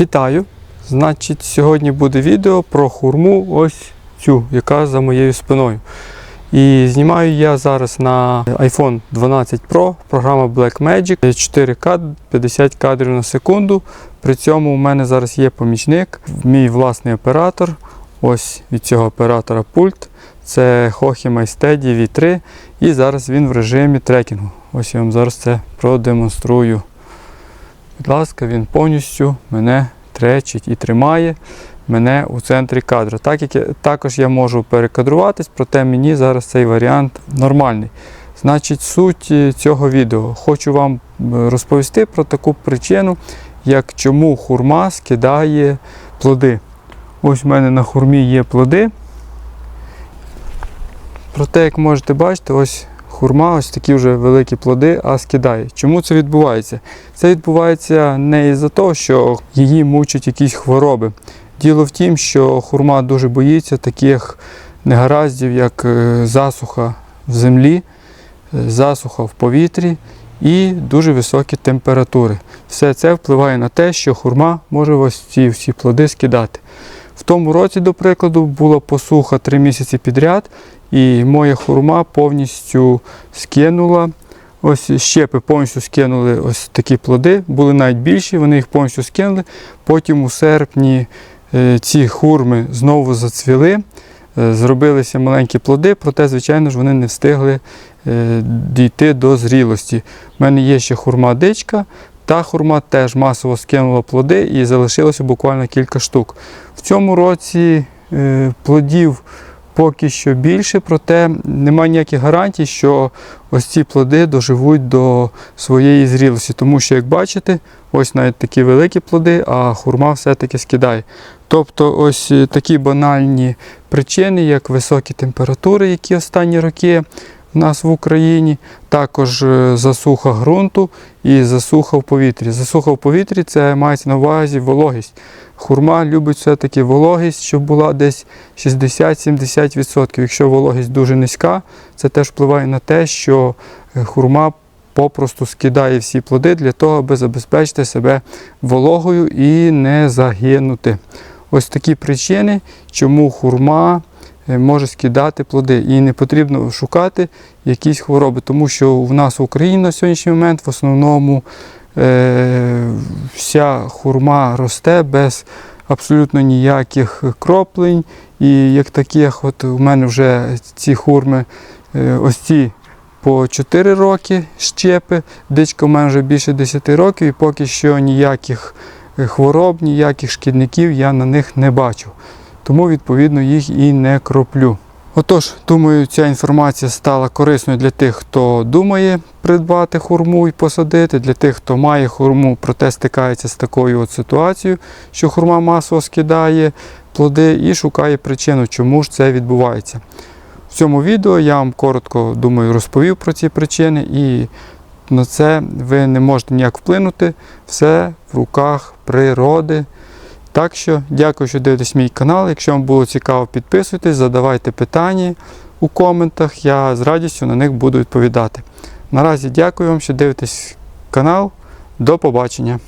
Вітаю! Значить, сьогодні буде відео про хурму ось цю, яка за моєю спиною. І знімаю я зараз на iPhone 12 Pro, програма Blackmagic 4К 50 кадрів на секунду. При цьому у мене зараз є помічник, мій власний оператор. Ось від цього оператора пульт. Це Hochima Steady V3. І зараз він в режимі трекінгу. Ось я вам зараз це продемонструю. Будь ласка, він повністю мене тречить і тримає мене у центрі кадру. Так як я, також я можу перекадруватись, проте мені зараз цей варіант нормальний. Значить, суть е, цього відео. Хочу вам е, розповісти про таку причину, як чому хурма скидає плоди. Ось в мене на хурмі є плоди. Проте, як можете бачити, ось хурма, ось такі вже великі плоди, а скидає. Чому це відбувається? Це відбувається не із-за того, що її мучать якісь хвороби. Діло в тім, що хурма дуже боїться таких негараздів, як е, засуха в землі, е, засуха в повітрі і дуже високі температури. Все це впливає на те, що хурма може ось ці всі плоди скидати. В тому році, до прикладу, була посуха 3 місяці підряд, і моя хурма повністю скинула. Ось щепи повністю скинули ось такі плоди, були навіть більші, вони їх повністю скинули. Потім у серпні е, ці хурми знову зацвіли, е, зробилися маленькі плоди, проте, звичайно ж, вони не встигли е, дійти до зрілості. У мене є ще хурма дичка, та хурма теж масово скинула плоди і залишилося буквально кілька штук. В цьому році е, плодів поки що більше, проте немає ніяких гарантій, що ось ці плоди доживуть до своєї зрілості. Тому що, як бачите, ось навіть такі великі плоди, а хурма все-таки скидає. Тобто ось е, такі банальні причини, як високі температури, які останні роки нас в Україні, також е, засуха ґрунту і засуха в повітрі. Засуха в повітрі це мається на увазі вологість. Хурма любить все-таки вологість, щоб була десь 60-70%. Якщо вологість дуже низька, це теж впливає на те, що е, хурма попросту скидає всі плоди для того, аби забезпечити себе вологою і не загинути. Ось такі причини, чому хурма е, може скидати плоди. І не потрібно шукати якісь хвороби, тому що в нас в Україні на сьогоднішній момент в основному е, вся хурма росте без абсолютно ніяких кроплень. І як таких, от у мене вже ці хурми, е, ось ці по 4 роки щепи, дичка у мене вже більше 10 років, і поки що ніяких хвороб, ніяких шкідників я на них не бачу. Тому, відповідно, їх і не кроплю. Отож, думаю, ця інформація стала корисною для тих, хто думає придбати хурму і посадити, для тих, хто має хурму, проте стикається з такою от ситуацією, що хурма масово скидає плоди і шукає причину, чому ж це відбувається. В цьому відео я вам коротко думаю розповів про ці причини, і на це ви не можете ніяк вплинути. Все в руках природи. Так що дякую, що дивитесь мій канал. Якщо вам було цікаво, підписуйтесь, задавайте питання у коментах. Я з радістю на них буду відповідати. Наразі дякую вам, що дивитесь канал. До побачення!